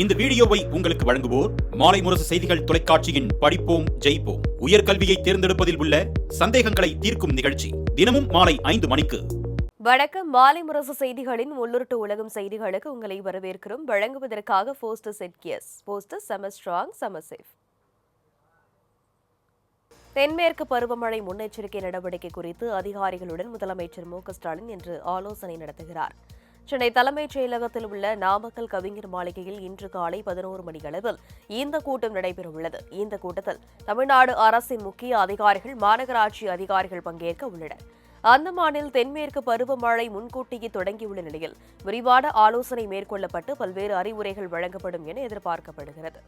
இந்த வீடியோவை உங்களுக்கு வழங்குவோர் மாலை முரசு செய்திகள் தொலைக்காட்சியின் படிப்போம் ஜெயிப்போம். உயர்கல்வியை தேர்ந்தெடுப்பதில் உள்ள சந்தேகங்களை தீர்க்கும் நிகழ்ச்சி தினமும் மாலை ஐந்து மணிக்கு. வணக்கம். மாலை முரசு செய்திகளின் உள்ளுருட்டு உலகம் செய்திகளுக்கு உங்களை வரவேற்கிறோம். வழங்குவதற்காக போஸ்டர் செட்கியஸ் போஸ்டர் செம ஸ்ட்ராங் செம சேஃப் தென்மேற்கு பருவமழை முன்னெச்சரிக்கை நடவடிக்கை குறித்து அதிகாரிகளுடன் முதலமைச்சர் மு ஸ்டாலின் இன்று ஆலோசனை நடத்துகிறார். சென்னை தலைமைச் செயலகத்தில் உள்ள நாமக்கல் கவிஞர் மாளிகையில் இன்று காலை பதினோரு மணியளவில் இந்த கூட்டம் நடைபெறவுள்ளது. இந்த கூட்டத்தில் தமிழ்நாடு அரசின் முக்கிய அதிகாரிகள் மாநகராட்சி அதிகாரிகள் பங்கேற்க உள்ளனர். அந்தமானில் தென்மேற்கு பருவமழை முன்கூட்டியே தொடங்கியுள்ள நிலையில் விரிவான ஆலோசனை மேற்கொள்ளப்பட்டு பல்வேறு அறிவுரைகள் வழங்கப்படும் என எதிர்பார்க்கப்படுகிறது.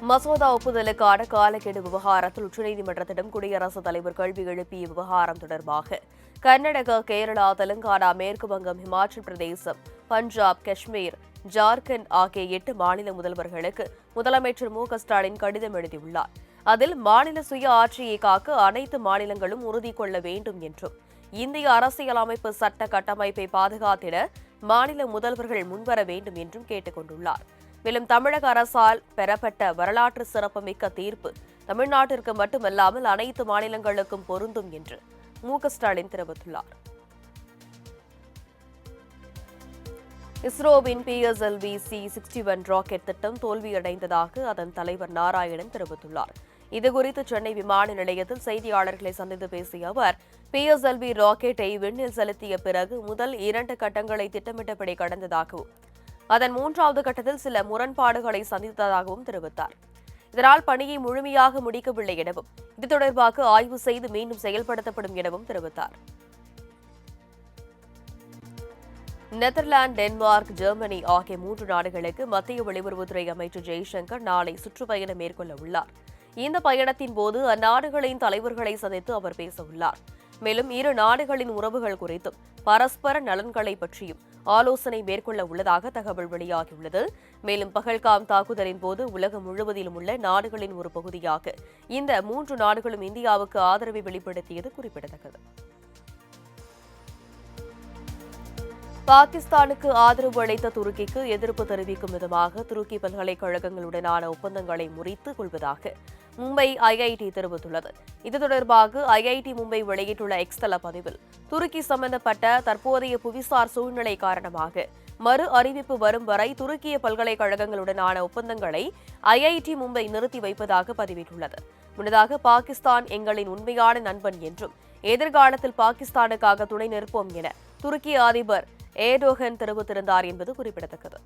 மசோதா ஒப்புதலுக்கான காலக்கெடு விவகாரத்தில் உச்சநீதிமன்றத்திடம் குடியரசுத் தலைவர் கேள்வி எழுப்பிய விவகாரம் தொடர்பாக கர்நாடகா கேரளா தெலுங்கானா மேற்கு வங்கம் இமாச்சல் பிரதேசம் பஞ்சாப் காஷ்மீர் ஜார்க்கண்ட் ஆகிய எட்டு மாநில முதல்வர்களுக்கு முதலமைச்சர் மு ஸ்டாலின் கடிதம் எழுதியுள்ளார். அதில் மாநில சுய ஆட்சியை காக்க அனைத்து மாநிலங்களும் உறுதி கொள்ள வேண்டும் என்றும் இந்திய அரசியலமைப்பு சட்ட கட்டமைப்பை பாதுகாத்திட மாநில முதல்வர்கள் முன்வர வேண்டும் என்றும் கேட்டுக் கொண்டுள்ளார். மேலும் தமிழக அரசால் பெறப்பட்ட வரலாற்று சிறப்புமிக்க தீர்ப்பு தமிழ்நாட்டிற்கு மட்டுமல்லாமல் அனைத்து மாநிலங்களுக்கும் பொருந்தும் என்று மு க ஸ்டாலின் தெரிவித்துள்ளார். இஸ்ரோவின் PSLV C sixty one rocket திட்டம் தோல்வியடைந்ததாக அதன் தலைவர் நாராயணன் தெரிவித்துள்ளார். இதுகுறித்து சென்னை விமான நிலையத்தில் செய்தியாளர்களை சந்தித்து பேசிய அவர் பிஎஸ்எல்வி ராக்கெட்டை விண்ணில் செலுத்திய பிறகு முதல் இரண்டு கட்டங்களை திட்டமிட்டபடி கடந்ததாகவும் அதன் மூன்றாவது கட்டத்தில் சில முரண்பாடுகளை சந்தித்ததாகவும் தெரிவித்தார். இதனால் பணியை முழுமையாக முடிக்கவில்லை எனவும் இது தொடர்பாக ஆய்வு செய்து மீண்டும் செயல்படுத்தப்படும் எனவும் தெரிவித்தார். நெதர்லாந்து டென்மார்க் ஜெர்மனி ஆகிய மூன்று நாடுகளுக்கு மத்திய வெளியுறவுத்துறை அமைச்சர் ஜெய்சங்கர் நாளை சுற்றுப்பயணம் மேற்கொள்ள உள்ளார். இந்த பயணத்தின் போது அந்நாடுகளின் தலைவர்களை சந்தித்து அவர் பேச உள்ளார். மேலும் இரு நாடுகளின் உறவுகள் குறித்தும் பரஸ்பர நலன்களை பற்றியும் ஆலோசனை மேற்கொள்ள உள்ளதாக தகவல் வெளியாகியுள்ளது. மேலும் பகல்காம் தாக்குதலின் போது உலகம் முழுவதிலும் உள்ள நாடுகளின் ஒரு பகுதியாக இந்த மூன்று நாடுகளும் இந்தியாவுக்கு ஆதரவை வெளிப்படுத்தியது குறிப்பிடத்தக்கது. பாகிஸ்தானுக்கு ஆதரவு அளித்த துருக்கிக்கு எதிர்ப்பு தெரிவிக்கும் விதமாக துருக்கி பல்கலைக்கழகங்களுடனான ஒப்பந்தங்களை முறித்துக் கொள்வதாக மும்பை ஐஐடி தெரிவித்துள்ளது. இது தொடர்பாக ஐஐடி மும்பை வெளியிட்டுள்ள எக்ஸ்தல பதிவில் துருக்கி சம்பந்தப்பட்ட தற்போதைய புவிசார் சூழ்நிலை காரணமாக மறு அறிவிப்பு வரும் வரை துருக்கிய பல்கலைக்கழகங்களுடனான ஒப்பந்தங்களை ஐஐடி மும்பை நிறுத்தி வைப்பதாக பதிவிட்டுள்ளது. முன்னதாக பாகிஸ்தான் எங்களின் உண்மையான நண்பன் என்றும் எதிர்காலத்தில் பாகிஸ்தானுக்காக துணை நிற்போம் என துருக்கி அதிபர் ஏடோகன் தெரிவித்திருந்தார் என்பது குறிப்பிடத்தக்கது.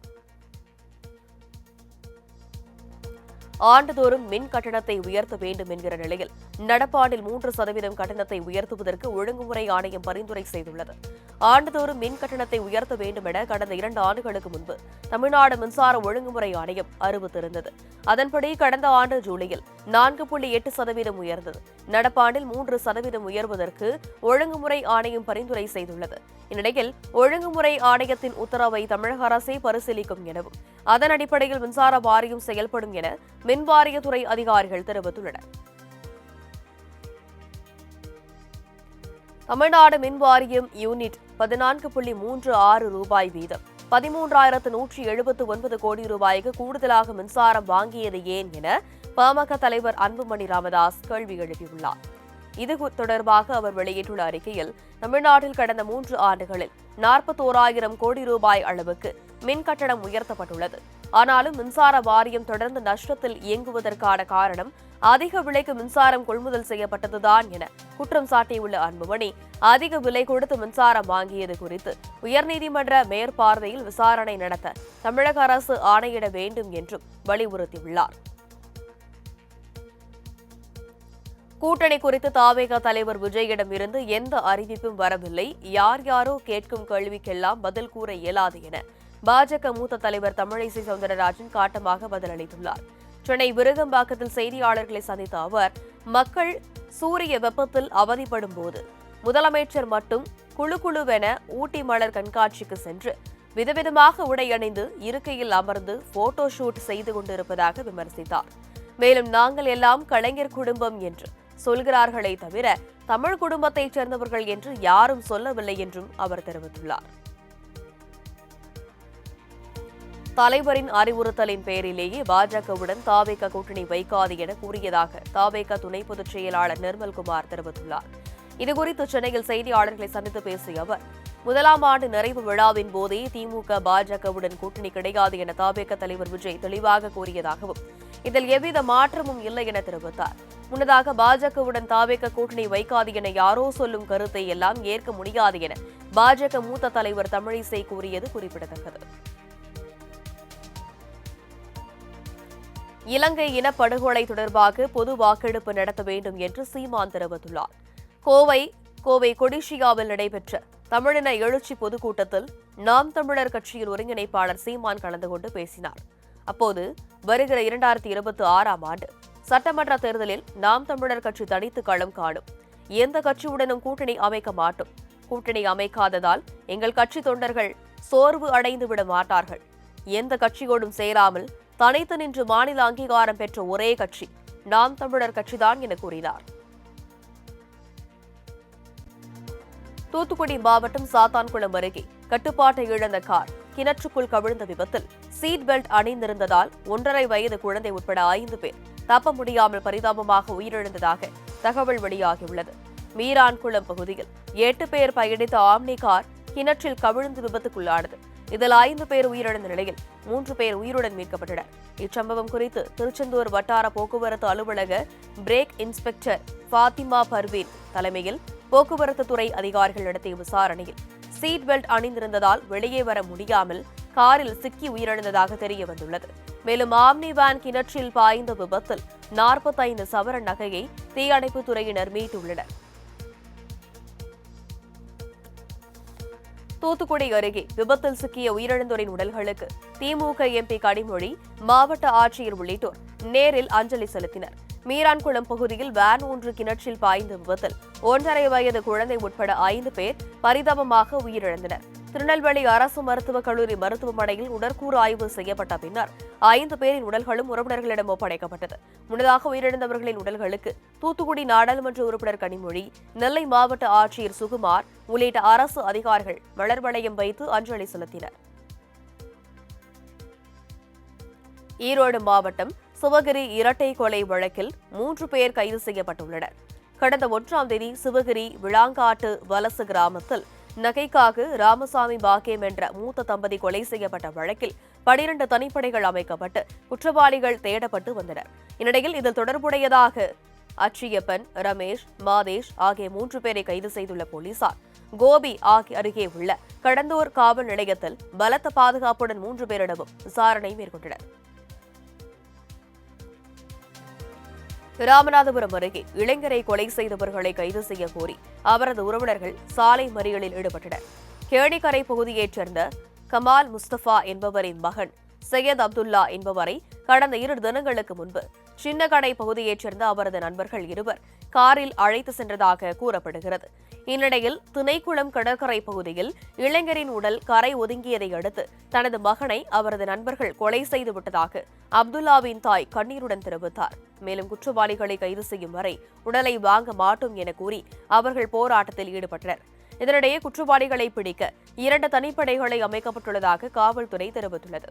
ஆண்டுதோறும் மின் கட்டணத்தை உயர்த்த வேண்டும் என்கிற நிலையில் நடப்பாண்டில் மூன்று சதவீதம் கட்டணத்தை உயர்த்துவதற்கு ஒழுங்குமுறை ஆணையம் பரிந்துரை செய்துள்ளது. ஆண்டுதோறும் மின் கட்டணத்தை உயர்த்த வேண்டும் என கடந்த இரண்டு ஆண்டுகளுக்கு முன்பு தமிழ்நாடு மின்சார ஒழுங்குமுறை ஆணையம் அறிவித்திருந்தது அதன்படி கடந்த ஆண்டு ஜூலையில் நான்கு புள்ளி எட்டு சதவீதம் உயர்ந்தது. நடப்பாண்டில் மூன்று சதவீதம் உயர்வதற்கு ஒழுங்குமுறை ஆணையம் பரிந்துரை செய்துள்ளது. இந்நிலையில் ஒழுங்குமுறை ஆணையத்தின் உத்தரவை தமிழக அரசே பரிசீலிக்கும் எனவும் அதன் அடிப்படையில் மின்சார வாரியம் செயல்படும் என மின்வாரியத்துறை அதிகாரிகள் தெரிவித்துள்ளனர். தமிழ்நாடு மின் வாரியம் யூனிட் பதினான்கு புள்ளி மூன்று ஆறு ரூபாய் வீதம் பதிமூன்றாயிரத்து நூற்றி எழுபத்து ஒன்பது கோடி ரூபாய்க்கு கூடுதலாக மின்சாரம் வாங்கியது ஏன் என பாமக தலைவர் அன்புமணி ராமதாஸ் கேள்வி எழுப்பியுள்ளார். இது தொடர்பாக அவர் வெளியிட்டுள்ள அறிக்கையில் தமிழ்நாட்டில் கடந்த மூன்று ஆண்டுகளில் நாற்பத்தோராயிரம் கோடி ரூபாய் அளவுக்கு மின் கட்டணம் உயர்த்தப்பட்டுள்ளது. ஆனாலும் மின்சார வாரியம் தொடர்ந்து நஷ்டத்தில் இயங்குவதற்கான காரணம் அதிக விலைக்கு மின்சாரம் கொள்முதல் செய்யப்பட்டதுதான் என குற்றம் சாட்டியுள்ள அன்புமணி அதிக விலை கொடுத்து மின்சாரம் வாங்கியது குறித்து உயர்நீதிமன்ற மேற்பார்வையில் விசாரணை நடத்த தமிழக அரசு ஆணையிட வேண்டும் என்றும் வலியுறுத்தியுள்ளார். கூட்டணி குறித்து தாவேக தலைவர் விஜயிடம் இருந்து எந்த அறிவிப்பும் வரவில்லை. யார் யாரோ கேட்கும் கேள்விக்கெல்லாம் பதில் கூற இயலாது என பாஜக மூத்த தலைவர் தமிழிசை சவுந்தரராஜன் காட்டமாக பதிலளித்துள்ளார். சென்னை விருகம்பாக்கத்தில் செய்தியாளர்களை சந்தித்த அவர் மக்கள் சூரிய வெப்பத்தில் அவதிப்படும் போது முதலமைச்சர் மட்டும் குழு குழுவென ஊட்டி மலர் கண்காட்சிக்கு சென்று விதவிதமாக உடை அணிந்து இருக்கையில் அமர்ந்து போட்டோ ஷூட் செய்து கொண்டிருப்பதாக விமர்சித்தார். மேலும் நாங்கள் எல்லாம் கலைஞர் குடும்பம் என்று சொல்கிறார்களே தவிர தமிழ் குடும்பத்தைச் சேர்ந்தவர்கள் என்று யாரும் சொல்லவில்லை என்றும் அவர் தெரிவித்துள்ளார். தலைவரின் அறிவுறுத்தலின் பேரிலேயே பாஜகவுடன் தாவேக கூட்டணி வைக்காது என கூறியதாக தாவேக துணை பொதுச் செயலாளர் நிர்மல்குமார் தெரிவித்துள்ளார். இதுகுறித்து சென்னையில் செய்தியாளர்களை சந்தித்து பேசிய அவர் முதலாம் ஆண்டு நிறைவு விழாவின் போதே திமுக பாஜகவுடன் கூட்டணி கிடையாது என தாவேக தலைவர் விஜய் தெளிவாக கூறியதாகவும் இதில் எவ்வித மாற்றமும் இல்லை என தெரிவித்தார். முன்னதாக பாஜகவுடன் தாவேக்க கூட்டணி வைக்காது என யாரோ சொல்லும் கருத்தை எல்லாம் ஏற்க முடியாது என பாஜக மூத்த தலைவர் தமிழிசை கூறியது குறிப்பிடத்தக்கது. இலங்கை இனப்படுகொலை தொடர்பாக பொது வாக்கெடுப்பு நடத்த வேண்டும் என்று சீமான் தெரிவித்துள்ளார். கோவை கோவை கொடிஷியாவில் நடைபெற்ற தமிழின எழுச்சி பொதுக்கூட்டத்தில் நாம் தமிழர் கட்சியின் ஒருங்கிணைப்பாளர் சீமான் கலந்து கொண்டு பேசினார். அப்போது வருகிற இரண்டாயிரத்தி இருபத்தி ஆறாம் ஆண்டு சட்டமன்ற தேர்தலில் நாம் தமிழர் கட்சி தனித்து களம் காணும். எந்த கட்சியுடனும் கூட்டணி அமைக்க மாட்டோம். கூட்டணி அமைக்காததால் எங்கள் கட்சி தொண்டர்கள் சோர்வு அடைந்து விட மாட்டார்கள். எந்த கட்சியோடும் சேராமல் தனித்து நின்று மாநில அங்கீகாரம் பெற்ற ஒரே கட்சி நாம் தமிழர் கட்சிதான் என கூறினார். தூத்துக்குடி மாவட்டம் சாத்தான்குளம் அருகே கட்டுப்பாட்டை இழந்த கார் கிணற்றுக்குள் கவிழ்ந்த விபத்தில் சீட் பெல்ட் அணிந்திருந்ததால் ஒன்றரை வயது குழந்தை உட்பட ஐந்து பேர் தப்ப முடியாமல் பரிதாபமாக உயிரிழந்ததாக தகவல் வெளியாகியுள்ளது. மீரான்குளம் பகுதியில் எட்டு பேர் பயணித்த ஆம்னி கார் கிணற்றில் கவிழ்ந்து விபத்துக்குள்ளானது. இதில் ஐந்து பேர் உயிரிழந்த நிலையில் மூன்று பேர் உயிருடன் மீட்கப்பட்டனர். இச்சம்பவம் குறித்து திருச்செந்தூர் வட்டார போக்குவரத்து அலுவலக பிரேக் இன்ஸ்பெக்டர் ஃபாத்திமா பர்வீன் தலைமையில் போக்குவரத்து துறை அதிகாரிகள் நடத்திய விசாரணையில் சீட் பெல்ட் அணிந்திருந்ததால் வெளியே வர முடியாமல் காரில் சிக்கி உயிரிழந்ததாக தெரிய வந்துள்ளது. மேலும் ஆம்னி வேன் கிணற்றில் பாய்ந்த விபத்தில் நாற்பத்தைந்து சவரன் நகையை தீயணைப்புத் துறையினர் மீட்டுள்ளனர். தூத்துக்குடி அருகே விபத்தில் சிக்கிய உயிரிழந்தோரின் உடல்களுக்கு திமுக எம்பி கனிமொழி மாவட்ட ஆட்சியர் உள்ளிட்டோர் நேரில் அஞ்சலி செலுத்தினர். மீரான்குளம் பகுதியில் வேன் ஒன்று கிணற்றில் பாய்ந்த விபத்தில் ஒன்றரை வயது குழந்தை உட்பட ஐந்து பேர் பரிதாபமாக உயிரிழந்தனர். திருநெல்வேலி அரசு மருத்துவக் கல்லூரி மருத்துவமனையில் உடற்கூறு ஆய்வு செய்யப்பட்ட பின்னர் ஐந்து பேரின் உடல்களும் உறவினர்களிடம் ஒப்படைக்கப்பட்டது. முன்னதாக உயிரிழந்தவர்களின் உடல்களுக்கு தூத்துக்குடி நாடாளுமன்ற உறுப்பினர் கனிமொழி நெல்லை மாவட்ட ஆட்சியர் சுகுமார் உள்ளிட்ட அரசு அதிகாரிகள் மலர்வளையம் வைத்து அஞ்சலி செலுத்தினர். ஈரோடு மாவட்டம் சிவகிரி இரட்டை கொலை வழக்கில் மூன்று பேர் கைது செய்யப்பட்டுள்ளனர். கடந்த ஒன்றாம் தேதி சிவகிரி விளாங்காட்டு வலசு கிராமத்தில் நகைக்காக ராமசாமி பாக்கியம் என்ற மூத்த தம்பதி கொலை செய்யப்பட்ட வழக்கில் பனிரண்டு தனிப்படைகள் அமைக்கப்பட்டு குற்றவாளிகள் தேடப்பட்டு வந்தனர். இந்நிலையில் இதில் தொடர்புடையதாக அச்சியப்பன் ரமேஷ் மாதேஷ் ஆகிய மூன்று பேரை கைது செய்துள்ள போலீசார். கோபி ஆகிய அருகே உள்ள கடந்தூர் காவல் நிலையத்தில் பலத்த பாதுகாப்புடன் மூன்று பேரிடமும் விசாரணை மேற்கொண்டனர். ராமநாதபுரம் அருகே இளைஞரை கொலை செய்தவர்களை கைது செய்ய கோரி அவரது உறவினர்கள் சாலை மறியலில் ஈடுபட்டனர். கேணிக்கரை பகுதியைச் சேர்ந்த கமால் முஸ்தபா என்பவரின் மகன் சையத் அப்துல்லா என்பவரை கடந்த இரு தினங்களுக்கு முன்பு சின்னக்கடை பகுதியைச் சேர்ந்த அவரது நண்பர்கள் இருவர் காரில் அழைத்து சென்றதாக கூறப்படுகிறது. இந்நிலையில் திணைக்குளம் கடற்கரை பகுதியில் இளைஞரின் உடல் கரை ஒதுங்கியதை அடுத்து தனது மகனை அவரது நண்பர்கள் கொலை செய்து விட்டதாக அப்துல்லாவின் தாய் கண்ணீருடன் தெரிவித்தார். மேலும் குற்றவாளிகளை கைது செய்யும் வரை உடலை வாங்க மாட்டோம் என கூறி அவர்கள் போராட்டத்தில் ஈடுபட்டனர். இதனிடையே குற்றவாளிகளை பிடிக்க இரண்டு தனிப்படைகளை அமைக்கப்பட்டுள்ளதாக காவல்துறை தெரிவித்துள்ளது.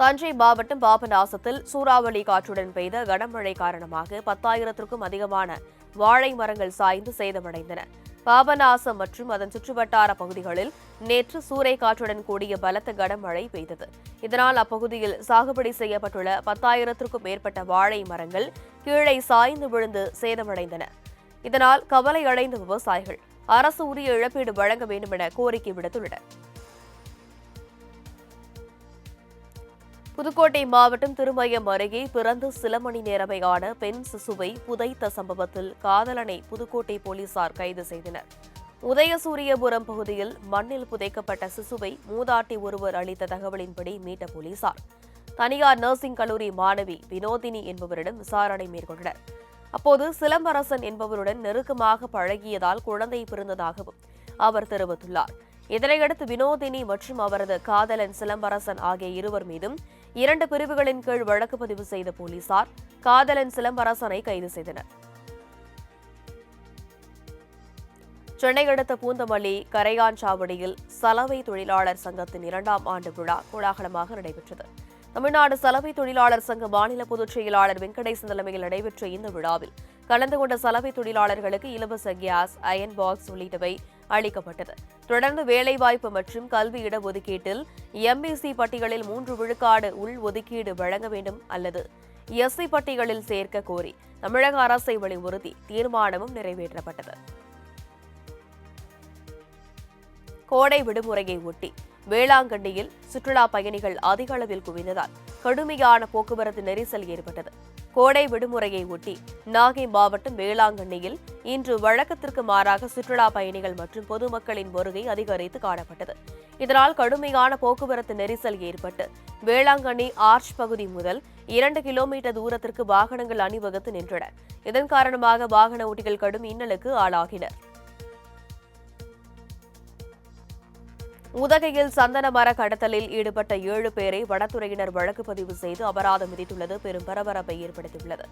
தஞ்சை மாவட்டம் பாபநாசத்தில் சூறாவளி காற்றுடன் பெய்த கனமழை காரணமாக பத்தாயிரத்திற்கும் அதிகமான வாழை மரங்கள் சாய்ந்து சேதமடைந்தன. பாபநாசம் மற்றும் அதன் சுற்றுவட்டார பகுதிகளில் நேற்று சூறை காற்றுடன் கூடிய பலத்த கனமழை பெய்தது. இதனால் அப்பகுதியில் சாகுபடி செய்யப்பட்டுள்ள பத்தாயிரத்திற்கும் மேற்பட்ட வாழை மரங்கள் கீழே சாய்ந்து விழுந்து சேதமடைந்தன. இதனால் கவலை அடைந்த விவசாயிகள் அரசு உரிய இழப்பீடு வழங்க வேண்டும் என கோரிக்கை விடுத்துள்ளனர். புதுக்கோட்டை மாவட்டம் திருமயம் அருகே பிறந்து சில மணி நேரமே ஆன பெண் சிசுவை புதைத்த சம்பவத்தில் காதலனை புதுக்கோட்டை போலீசார் கைது செய்தனர். உதயசூரியபுரம் பகுதியில் மண்ணில் புதைக்கப்பட்ட சிசுவை மூதாட்டி ஒருவர் அளித்த தகவலின்படி மீட்ட போலீசார். தனியார் நர்சிங் கல்லூரி மாணவி வினோதினி என்பவரிடம் விசாரணை மேற்கொண்டனர். அப்போது சிலம்பரசன் என்பவருடன் நெருக்கமாக பழகியதால் குழந்தை பிறந்ததாகவும் அவர் தெரிவித்துள்ளார். இதனையடுத்து வினோதினி மற்றும் அவரது காதலன் சிலம்பரசன் ஆகிய இருவர் மீதும் இரண்டு பிரிவுகளின் கீழ் வழக்கு பதிவு செய்த போலீசார் காதலன் சிலம்பரசனை கைது செய்தனர். சென்னை அடுத்த பூந்தமல்லி கரையான் சாவடியில் சலவை தொழிலாளர் சங்கத்தின் இரண்டாம் ஆண்டு விழா கோலாகலமாக நடைபெற்றது. தமிழ்நாடு சலவை தொழிலாளர் சங்க மாநில பொதுச் செயலாளர் வெங்கடேசன் தலைமையில் நடைபெற்ற இந்த விழாவில் கலந்து கொண்ட சலவை தொழிலாளர்களுக்கு இலவச கேஸ் அயன் பாக்ஸ் உள்ளிட்டவை அளிக்கப்பட்டது. தொடர்ந்து வேலைவாய்ப்பு மற்றும் கல்வி இடஒதுக்கீட்டில் எம்பிசி பட்டியலில் மூன்று விழுக்காடு உள் ஒதுக்கீடு வழங்க வேண்டும் அல்லது எஸ்சி பட்டியலில் சேர்க்க கோரி தமிழக அரசை வலியுறுத்தி தீர்மானமும் நிறைவேற்றப்பட்டது. கோடை விடுமுறையை ஒட்டி வேளாங்கண்ணியில் சுற்றுலா பயணிகள் அதிக அளவில் குவிந்ததால் கடுமையான போக்குவரத்து நெரிசல் ஏற்பட்டது. கோடை விடுமுறையை ஒட்டி நாகை மாவட்டம் வேளாங்கண்ணியில் இன்று வழக்கத்திற்கு மாறாக சுற்றுலா பயணிகள் மற்றும் பொதுமக்களின் வருகை அதிகரித்து காணப்பட்டது. இதனால் கடுமையான போக்குவரத்து நெரிசல் ஏற்பட்டு வேளாங்கண்ணி ஆர்ச் பகுதி முதல் இரண்டு கிலோமீட்டர் தூரத்திற்கு வாகனங்கள் அணிவகுத்து நின்றன. இதன் காரணமாக வாகன ஓட்டிகள் கடும் இன்னலுக்கு ஆளாகினர். உதகையில் சந்தன மர கடத்தலில் ஈடுபட்ட ஏழு பேரை வனத்துறையினர் வழக்கு பதிவு செய்து அபராதம் விதித்துள்ளது. பெரும் பரபரப்பை ஏற்படுத்தியுள்ளது.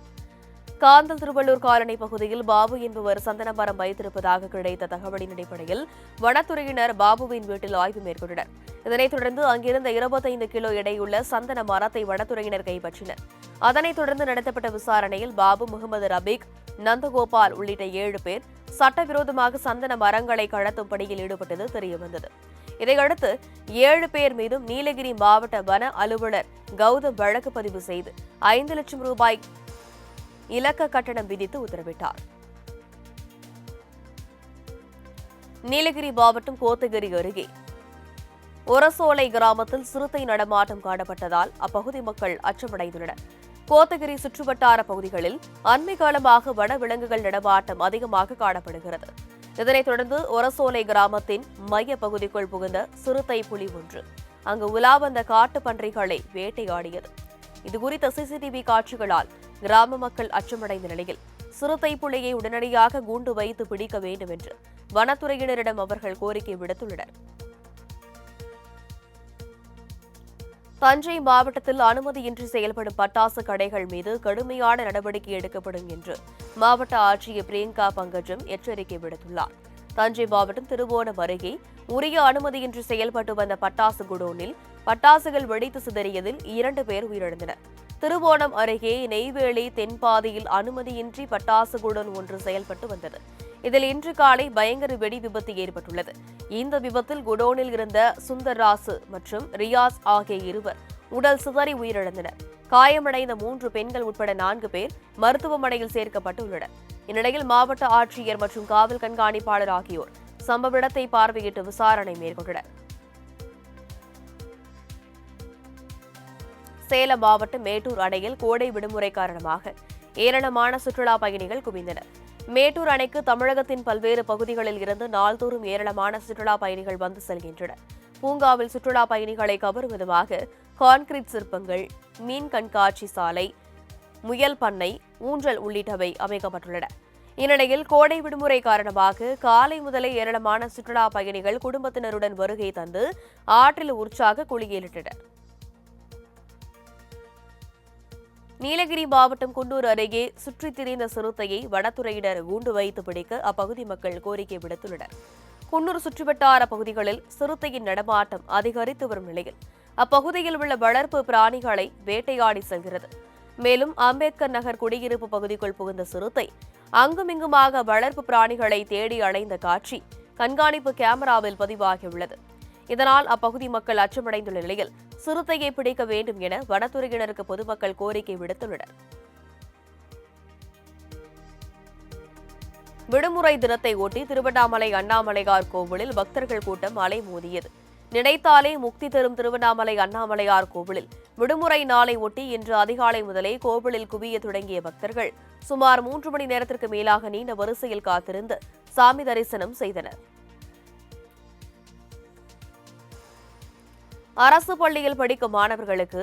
காந்தல் திருவள்ளூர் காலனி பகுதியில் பாபு என்பவர் சந்தன மரம் வைத்திருப்பதாக கிடைத்த தகவலின் அடிப்படையில் வனத்துறையினர் பாபுவின் வீட்டில் ஆய்வு மேற்கொண்டனர். இதனைத் தொடர்ந்து அங்கிருந்த இருபத்தைந்து கிலோ எடையுள்ள சந்தன மரத்தை வனத்துறையினர் கைப்பற்றினர். அதனைத் தொடர்ந்து நடத்தப்பட்ட விசாரணையில் பாபு முகமது ரபீக் நந்தகோபால் உள்ளிட்ட ஏழு பேர் சட்டவிரோதமாக சந்தன மரங்களை கடத்தும் பணியில் ஈடுபட்டது தெரியவந்தது. இதையடுத்து ஏழு பேர் மீதும் நீலகிரி மாவட்ட வன அலுவலர் கௌதம் வழக்கு பதிவு செய்து ஐந்து லட்சம் ரூபாய் இலக்க கட்டணம் விதித்து உத்தரவிட்டார். நீலகிரி மாவட்டம் கோத்தகிரி அருகே ஒரசோலை கிராமத்தில் சிறுத்தை நடமாட்டம் காணப்பட்டதால் அப்பகுதி மக்கள் அச்சமடைந்துள்ளனர். கோத்தகிரி சுற்றுவட்டார பகுதிகளில் அண்மை காலமாக வனவிலங்குகள் நடமாட்டம் அதிகமாக காணப்படுகிறது. இதனைத் தொடர்ந்து ஒரசோலை கிராமத்தின் மைய பகுதிக்குள் புகுந்த சிறுத்தை புலி ஒன்று. அங்கு உலா வந்த காட்டு பன்றிகளை வேட்டையாடியது. இதுகுறித்த சிசிடிவி காட்சிகளால் கிராம மக்கள் அச்சமடைந்த நிலையில் சிறுத்தை புலியை உடனடியாக கூண்டு வைத்து பிடிக்க வேண்டும் என்று வனத்துறையினரிடம் அவர்கள் கோரிக்கை விடுத்துள்ளனர். தஞ்சை மாவட்டத்தில் அனுமதியின்றி செயல்படும் பட்டாசு கடைகள் மீது கடுமையான நடவடிக்கை எடுக்கப்படும் என்று மாவட்ட ஆட்சியர் பிரியங்கா பங்கஜம் எச்சரிக்கை விடுத்துள்ளார். தஞ்சை மாவட்டம் திருவோணம் அருகே உரிய அனுமதியின்றி செயல்பட்டு வந்த பட்டாசு குடோனில் பட்டாசுகள் வெடித்து சிதறியதில் இரண்டு பேர் உயிரிழந்தனர். திருவோணம் அருகே நெய்வேலி தென்பாதியில் அனுமதியின்றி பட்டாசு குடோன் ஒன்று செயல்பட்டு வந்தது. இதில் இன்று காலை பயங்கர வெடி விபத்து ஏற்பட்டுள்ளது. இந்த விபத்தில் குடோனில் இருந்த சுந்தர்ராசு மற்றும் ரியாஸ் ஆகிய இருவர் உடல் சிதறி உயிரிழந்தனர். காயமடைந்த மூன்று பெண்கள் உட்பட நான்கு பேர் மருத்துவமனையில் சேர்க்கப்பட்டுள்ளனர். இந்நிலையில் மாவட்ட ஆட்சியர் மற்றும் காவல் கண்காணிப்பாளர் ஆகியோர் சம்பவ இடத்தை பார்வையிட்டு விசாரணை மேற்கொண்டனர். சேலம் மாவட்டம் மேட்டூர் அணையில் கோடை விடுமுறை காரணமாக ஏராளமான சுற்றுலா பயணிகள் குவிந்தனர். மேட்டூர் அணைக்கு தமிழகத்தின் பல்வேறு பகுதிகளில் இருந்து நாள்தோறும் ஏராளமான சுற்றுலா பயணிகள் வந்து செல்கின்றனர். பூங்காவில் சுற்றுலா பயணிகளை கவரும் விதமாக கான்கிரீட் சிற்பங்கள் மீன் கண்காட்சி சாலை முயல் பண்ணை ஊஞ்சல் உள்ளிட்டவை அமைக்கப்பட்டுள்ளன. இந்நிலையில் கோடை விடுமுறை காரணமாக காலை முதலே ஏராளமான சுற்றுலா பயணிகள் குடும்பத்தினருடன் வருகை தந்து ஆற்றில் உற்சாக குளியலிட்டனர் நீலகிரி மாவட்டம் குன்னூர் அருகே சுற்றித் திரிந்த சிறுத்தையை வனத்துறையினர் கூண்டு வைத்து பிடிக்க அப்பகுதி மக்கள் கோரிக்கை விடுத்துள்ளனர். குன்னூர் சுற்றுவட்டார பகுதிகளில் சிறுத்தையின் நடமாட்டம் அதிகரித்து வரும் நிலையில் அப்பகுதியில் உள்ள வளர்ப்பு பிராணிகளை வேட்டையாடி செல்கிறது. மேலும் அம்பேத்கர் நகர் குடியிருப்பு பகுதிக்குள் புகுந்த சிறுத்தை அங்குமிங்குமாக வளர்ப்பு பிராணிகளை தேடி அலைந்த காட்சி கண்காணிப்பு கேமராவில் பதிவாகியுள்ளது. இதனால் அப்பகுதி மக்கள் அச்சமடைந்துள்ள நிலையில் சிறுத்தையை பிடிக்க வேண்டும் என வனத்துறையினருக்கு பொதுமக்கள் கோரிக்கை விடுத்துள்ளனர். விடுமுறை தினத்தை ஒட்டி திருவண்ணாமலை அண்ணாமலையார் கோவிலில் பக்தர்கள் கூட்டம் அலைமோதியது நினைத்தாலே முக்தி தரும் திருவண்ணாமலை அண்ணாமலையார் கோவிலில் விடுமுறை நாளை ஒட்டி இன்று அதிகாலை முதலே கோவிலில் குவிய தொடங்கிய பக்தர்கள் சுமார் மூன்று மணி நேரத்திற்கு மேலாக நீண்ட வரிசையில் காத்திருந்து சாமி தரிசனம் செய்தனர். அரசு பள்ளியில் படிக்கும் மாணவர்களுக்கு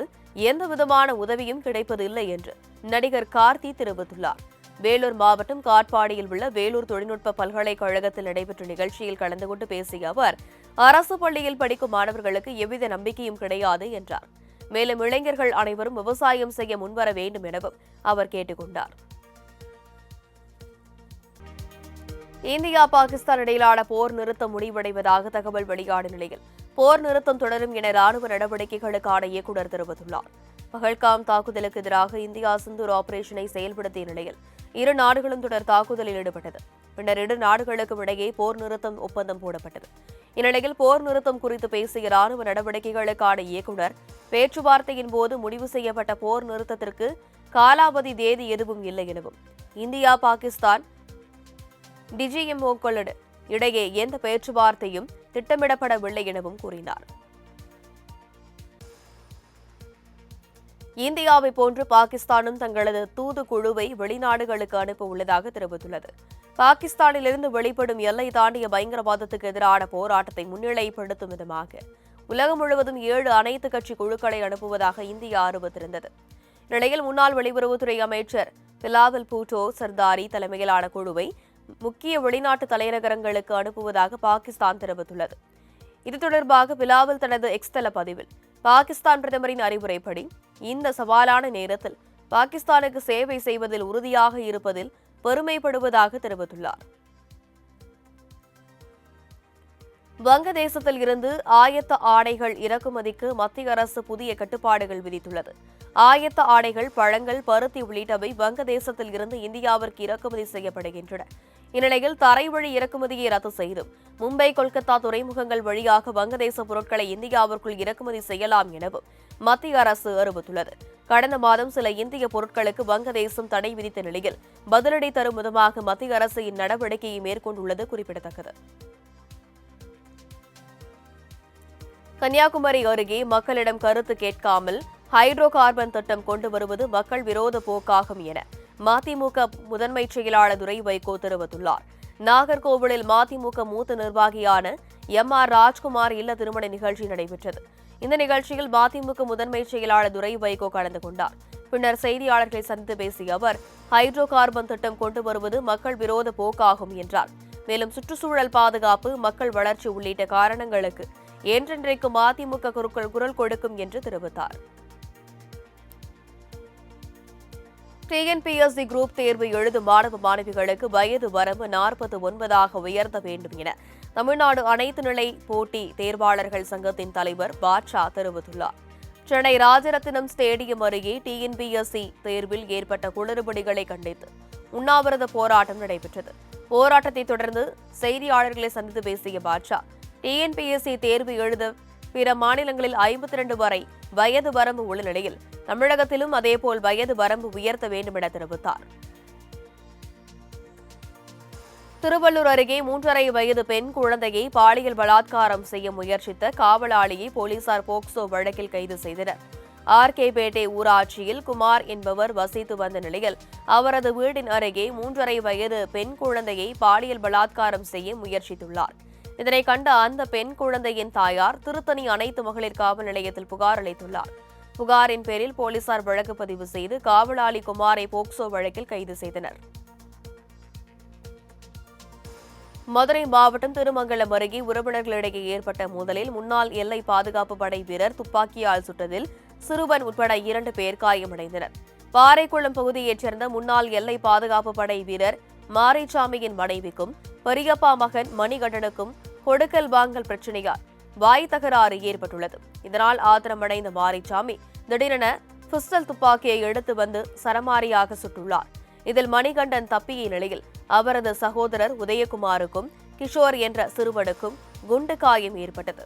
எந்த விதமான உதவியும் கிடைப்பதில்லை என்று நடிகர் கார்த்தி தெரிவித்துள்ளார். வேலூர் மாவட்டம் காட்பாடியில் உள்ள வேலூர் தொழில்நுட்ப பல்கலைக்கழகத்தில் நடைபெற்ற நிகழ்ச்சியில் கலந்து கொண்டு பேசிய அவர் அரசு பள்ளியில் படிக்கும் மாணவர்களுக்கு எவ்வித நம்பிக்கையும் கிடையாது என்றார். மேலும் இளைஞர்கள் அனைவரும் விவசாயம் செய்ய முன்வர வேண்டும் எனவும் அவர் கேட்டுக்கொண்டார் இந்தியா பாகிஸ்தான் இடையிலான போர் நிறுத்தம் முடிவடைவதாக தகவல் வெளியான நிலையில் போர் நிறுத்தம் தொடரும் என ராணுவ நடவடிக்கைகளுக்கான இயக்குநர் தெரிவித்துள்ளார். பகல்காம் தாக்குதலுக்கு எதிராக இந்தியா சிந்தூர் ஆபரேஷனை செயல்படுத்திய நிலையில் இரு நாடுகளும் தொடர் தாக்குதலில் ஈடுபட்டது. பின்னர் இரு நாடுகளுக்கும் இடையே போர் நிறுத்தம் ஒப்பந்தம் போடப்பட்டது. இந்நிலையில் போர் நிறுத்தம் குறித்து பேசிய ராணுவ நடவடிக்கைகளுக்கான இயக்குநர் பேச்சுவார்த்தையின் போது முடிவு செய்யப்பட்ட போர் நிறுத்தத்திற்கு காலாவதி தேதி எதுவும் இல்லை எனவும். இந்தியா பாகிஸ்தான் டிஜிஎம்ஓக்களுடன் இடையே எந்த பேச்சுவார்த்தையும் திட்டமிடப்படவில்லை எனவும் கூறினார். இந்தியாவை போன்று பாகிஸ்தானும் தங்களது தூது குழுவை வெளிநாடுகளுக்கு அனுப்ப உள்ளதாக தெரிவித்துள்ளது. பாகிஸ்தானிலிருந்து வெளிப்படும் எல்லை தாண்டிய பயங்கரவாதத்துக்கு எதிரான போராட்டத்தை முன்னிலைப்படுத்தும் விதமாக உலகம் முழுவதும் ஏழு அனைத்து கட்சி குழுக்களை அனுப்புவதாக இந்தியா அறிவித்திருந்தது. நிலையில் முன்னாள் வெளியுறவுத்துறை அமைச்சர் பிலாவல் பூட்டோ சர்தாரி தலைமையிலான குழுவை முக்கிய வெளிநாட்டு தலைநகரங்களுக்கு அனுப்புவதாக பாகிஸ்தான் தெரிவித்துள்ளது. இது தொடர்பாக பிலாவல் தனது எக்ஸ்தல பதிவில் பாகிஸ்தான் பிரதமரின் அறிவுரைப்படி இந்த சவாலான நேரத்தில் பாகிஸ்தானுக்கு சேவை செய்வதில் உறுதியாக இருப்பதில் பெருமைப்படுவதாக தெரிவித்துள்ளார். வங்கதேசத்தில் இருந்து ஆயத்த ஆடைகள் இறக்குமதிக்கு மத்திய அரசு புதிய கட்டுப்பாடுகள் விதித்துள்ளது. ஆயத்த ஆடைகள் பழங்கள் பருத்தி உள்ளிட்டவை வங்கதேசத்தில் இருந்து இந்தியாவிற்கு இறக்குமதி செய்யப்படுகின்றன. இந்நிலையில் தரைவழி இறக்குமதியை ரத்து செய்தும் மும்பை கொல்கத்தா துறைமுகங்கள் வழியாக வங்கதேச பொருட்களை இந்தியாவிற்குள் இறக்குமதி செய்யலாம் எனவும் மத்திய அரசு அறிவித்துள்ளது. கடந்த மாதம் சில இந்திய பொருட்களுக்கு வங்கதேசம் தடை விதித்த நிலையில் பதிலடி தரும் விதமாக மத்திய அரசு இந்நடவடிக்கையை மேற்கொண்டுள்ளது குறிப்பிடத்தக்கது. கன்னியாகுமரி அருகே மக்களிடம் கருத்து கேட்காமல் ஹைட்ரோ கார்பன் திட்டம் கொண்டு வருவது மக்கள் விரோத போக்காகும் என மதிமுக முதன்மை செயலாளர் துரை வைகோ தெரிவித்துள்ளார். நாகர்கோவிலில் மதிமுக மூத்த நிர்வாகியான எம் ஆர் ராஜ்குமார் இல்ல திருமண நிகழ்ச்சி நடைபெற்றது. இந்த நிகழ்ச்சியில் மதிமுக முதன்மை செயலாளர் துரை வைகோ கலந்து கொண்டார். பின்னர் செய்தியாளர்களை சந்தித்து பேசிய அவர் ஹைட்ரோ கார்பன் திட்டம் கொண்டு வருவது மக்கள் விரோத போக்காகும் என்றார். மேலும் சுற்றுச்சூழல் பாதுகாப்பு மக்கள் வளர்ச்சி உள்ளிட்ட காரணங்களுக்கு என்றென்றைக்கு மதிமுக குருக்கள் குரல் கொடுக்கும் என்று தெரிவித்தார். டிஎன்பிஎஸ்சி குரூப் தேர்வு எழுதும் மாணவ மாணவிகளுக்கு வயது வரம்பு நாற்பது ஒன்பதாக உயர்த்த வேண்டும் என தமிழ்நாடு அனைத்து நிலை போட்டி தேர்வாளர்கள் சங்கத்தின் தலைவர் பாட்ஷா தெரிவித்துள்ளார். சென்னை ராஜரத்தினம் ஸ்டேடியம் அருகே டிஎன்பிஎஸ்சி தேர்வில் ஏற்பட்ட குளறுபடிகளை கண்டித்து உண்ணாவிரத போராட்டம் நடைபெற்றது. போராட்டத்தை தொடர்ந்து செய்தியாளர்களை சந்தித்து பேசிய பாட்ஷா டிஎன்பிஎஸ்சி தேர்வு எழுத பிற மாநிலங்களில் ஐம்பத்தி ரெண்டு வரை வயது வரம்பு உள்ள நிலையில் தமிழகத்திலும் அதேபோல் வயது வரம்பு உயர்த்த வேண்டும் என தெரிவித்தார். திருவள்ளூர் அருகே மூன்றரை வயது பெண் குழந்தையை பாலியல் பலாத்காரம் செய்ய முயற்சித்த காவலாளியை போலீசார் போக்சோ வழக்கில் கைது செய்தனர். ஆர்கேபேட்டை ஊராட்சியில் குமார் என்பவர் வசித்து வந்த நிலையில் அவரது வீட்டின் அருகே மூன்றரை வயது பெண் குழந்தையை பாலியல் பலாத்காரம் செய்ய முயற்சித்துள்ளார். இதனை கண்ட அந்த பெண் குழந்தையின் தாயார் திருத்தணி அனைத்து மகளிர் காவல் நிலையத்தில் புகார் அளித்துள்ளார். புகாரின் பேரில் போலீசார் வழக்கு பதிவு செய்து காவலாளி குமாரை போக்சோ வழக்கில் கைது செய்தனர். மதுரை மாவட்டம் திருமங்கலம் அருகே உறவினர்களிடையே ஏற்பட்ட மோதலில் முன்னாள் எல்லை பாதுகாப்பு படை வீரர் துப்பாக்கியால் சுட்டதில் சிறுவன் உட்பட இரண்டு பேர் காயமடைந்தனர். பாறைக்குளம் பகுதியைச் சேர்ந்த முன்னாள் எல்லை பாதுகாப்பு படை வீரர் மாரிசாமியின் மனைவிக்கும் பெரியப்பா மகன் மணிகண்டனுக்கும் கொடுக்கல் வாங்கல் பிரச்சனையால் வாய் தகராறு ஏற்பட்டுள்ளது. இதனால் ஆத்திரமடைந்த மாரிசாமி திடீரென பிஸ்டல் துப்பாக்கியை எடுத்து வந்து சரமாரியாக சுட்டுள்ளார். இதில் மணிகண்டன் தப்பிய நிலையில் அவரது சகோதரர் உதயகுமாருக்கும் கிஷோர் என்ற சிறுவனுக்கும் குண்டு காயம் ஏற்பட்டது.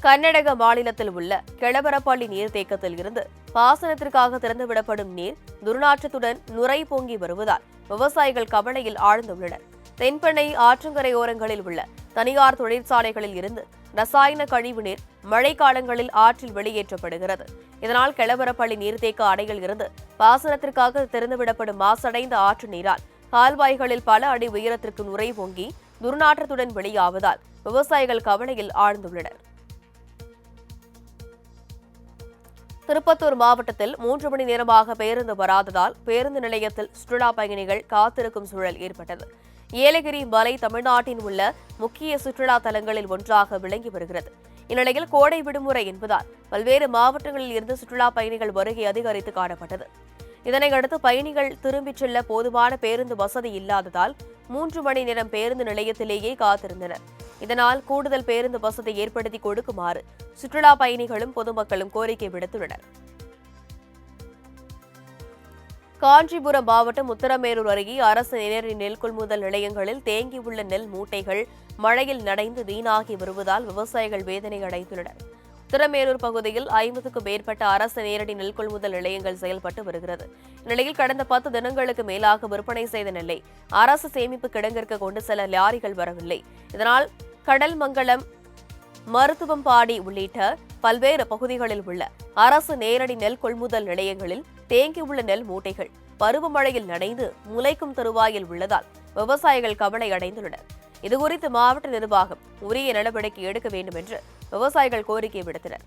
கர்நாடக மாநிலத்தில் உள்ள கிளவரப்பள்ளி நீர்த்தேக்கத்தில் இருந்து பாசனத்திற்காக திறந்துவிடப்படும் நீர் துர்நாற்றத்துடன் நுரை பொங்கி வருவதால் விவசாயிகள் கவலையில் ஆழ்ந்துள்ளனர். தென்பெண்ணை ஆற்றங்கரையோரங்களில் உள்ள தனியார் தொழிற்சாலைகளில் இருந்து ரசாயன கழிவு நீர் மழைக்காலங்களில் ஆற்றில் வெளியேற்றப்படுகிறது. இதனால் கிளவரப்பள்ளி நீர்த்தேக்க அணையில் இருந்து பாசனத்திற்காக திறந்துவிடப்படும் மாசடைந்த ஆற்று நீரால் கால்வாய்களில் பல அடி உயரத்திற்கு நுரை பொங்கி துர்நாற்றத்துடன் வெளியாவதால் விவசாயிகள் கவலையில் ஆழ்ந்துள்ளனர். திருப்பத்தூர் மாவட்டத்தில் மூன்று மணி நேரமாக பேருந்து வராததால் பேருந்து நிலையத்தில் சுற்றுலா பயணிகள் காத்திருக்கும் சூழல் ஏற்பட்டது. ஏலகிரி மலை தமிழ்நாட்டின் உள்ள முக்கிய சுற்றுலா தலங்களில் ஒன்றாக விளங்கி வருகிறது. இந்நிலையில் கோடை விடுமுறை என்பதால் பல்வேறு மாவட்டங்களில் இருந்து சுற்றுலா பயணிகள் வருகை அதிகரித்து காணப்பட்டது. இதனையடுத்து பயணிகள் திரும்பிச் செல்ல போதுமான பேருந்து வசதி இல்லாததால் மூன்று மணி நேரம் பேருந்து நிலையத்திலேயே காத்திருந்தனர். இதனால் கூடுதல் பேருந்து வசதி ஏற்படுத்தி கொடுக்குமாறு சுற்றுலா பயணிகளும் பொதுமக்களும் கோரிக்கை விடுத்துள்ளனர். காஞ்சிபுரம் மாவட்டம் உத்தரமேரூர் அருகே அரசு நேரடி நெல் கொள்முதல் நிலையங்களில் தேங்கியுள்ள நெல் மூட்டைகள் மழையில் நனைந்து வீணாகி வருவதால் விவசாயிகள் வேதனை அடைந்துள்ளனர். உத்தரமேரூர் பகுதியில் ஐம்பதுக்கும் மேற்பட்ட அரசு நேரடி நெல் கொள்முதல் நிலையங்கள் செயல்பட்டு வருகிறது. இந்நிலையில் கடந்த பத்து தினங்களுக்கு மேலாக விற்பனை செய்த நெல்லை அரசு சேமிப்பு கிடங்கிற்கு கொண்டு செல்ல லாரிகள் வரவில்லை. இதனால் கடல்மங்கலம் மருத்துவம்பாடி உள்ளிட்ட பல்வேறு பகுதிகளில் உள்ள அரசு நேரடி நெல் கொள்முதல் நிலையங்களில் தேங்கியுள்ள நெல் மூட்டைகள் பருவமழையில் நனைந்து முளைக்கும் தருவாயில் உள்ளதால் விவசாயிகள் கவலை அடைந்துள்ளனர். இதுகுறித்து மாவட்ட நிர்வாகம் உரிய நடவடிக்கை எடுக்க வேண்டும் என்று விவசாயிகள் கோரிக்கை விடுத்தனர்.